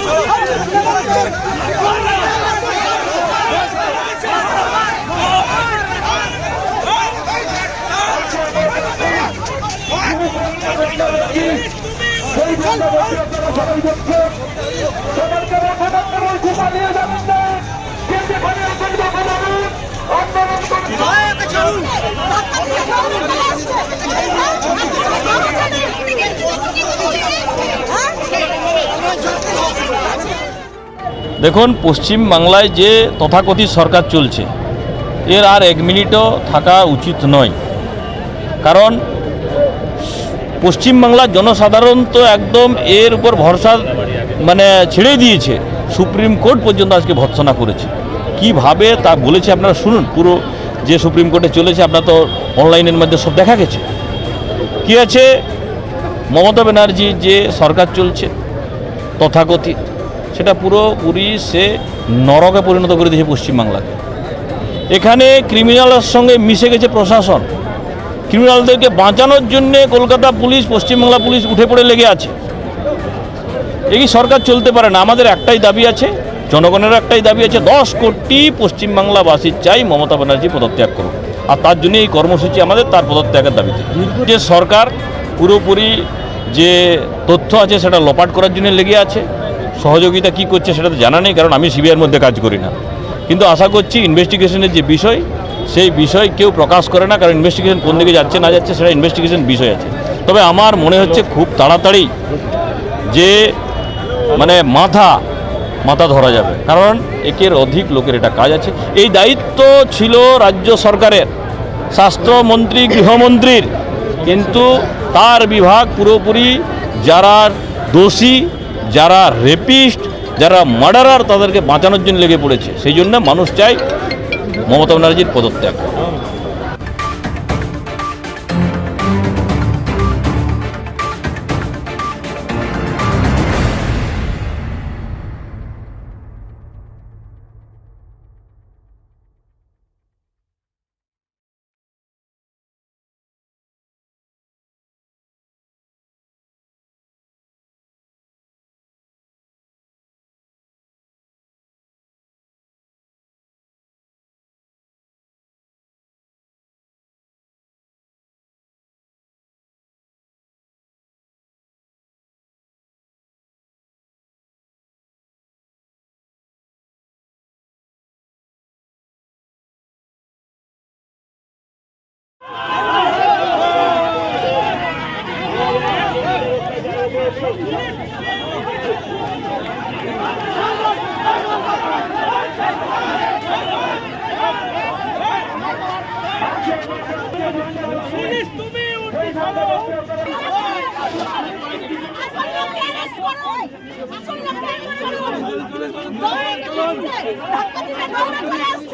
Let's go! দেখুন, পশ্চিম বাংলায় যে তথাকথিত সরকার চলছে, এর আর এক মিনিটও থাকা উচিত নয়। কারণ পশ্চিমবাংলার জনসাধারণ তো একদম এর উপর ভরসা মানে ছেড়ে দিয়েছে। সুপ্রিম কোর্ট পর্যন্ত আজকে ভৎসনা করেছে। কীভাবে তা বলেছে আপনারা শুনুন, পুরো যে সুপ্রিম কোর্টে চলেছে, আপনার তো অনলাইনের মধ্যে সব দেখা গেছে। কি আছে? মমতা ব্যানার্জির যে সরকার চলছে, তথাকথিত। সেটা পুরোপুরি সে নরকে পরিণত করে দিয়েছে পশ্চিমবাংলাকে। এখানে ক্রিমিনালের সঙ্গে মিশে গেছে প্রশাসন। ক্রিমিনালদেরকে বাঁচানোর জন্য কলকাতা পুলিশ, পশ্চিমবাংলা পুলিশ উঠে পড়ে লেগে আছে। এই সরকার চলতে পারে না? আমাদের একটাই দাবি আছে জনগণের একটাই দাবি আছে, দশ কোটি পশ্চিমবাংলাবাসীর চাই মমতা ব্যানার্জি পদত্যাগ করুক। আর তার জন্য এই কর্মসূচি আমাদের তার পদত্যাগের দাবিতে। যে সরকার পুরোপুরি যে তথ্য আছে সেটা লোপাট করার জন্য লেগে আছে সহযোগিতা কি করছে সেটা তো জানা নেই, কারণ আমি সিবিআইয়ের মধ্যে কাজ করি না। কিন্তু আশা করছি ইনভেস্টিগেশনের যে বিষয়, সেই বিষয় কেউ প্রকাশ করে না, কারণ ইনভেস্টিগেশন কোন দিকে যাচ্ছে, না যাচ্ছে, সেটা ইনভেস্টিগেশন বিষয় আছে। তবে আমার মনে হচ্ছে খুব তাড়াতাড়ি যে মানে মাথা মাথা ধরা যাবে। কারণ একের অধিক লোকের এটা কাজ আছে। এই দায়িত্ব ছিল রাজ্য সরকারের, স্বাস্থ্যমন্ত্রী, গৃহমন্ত্রীর। কিন্তু তার বিভাগ পুরোপুরি যারা দোষী যারা রেপিস্ট যারা মার্ডারার তাদেরকে বাঁচানোর জন্য লেগে পড়েছে। সেই জন্য মানুষ চায় মমতা ব্যানার্জির পদত্যাগ। আসল না করে আসল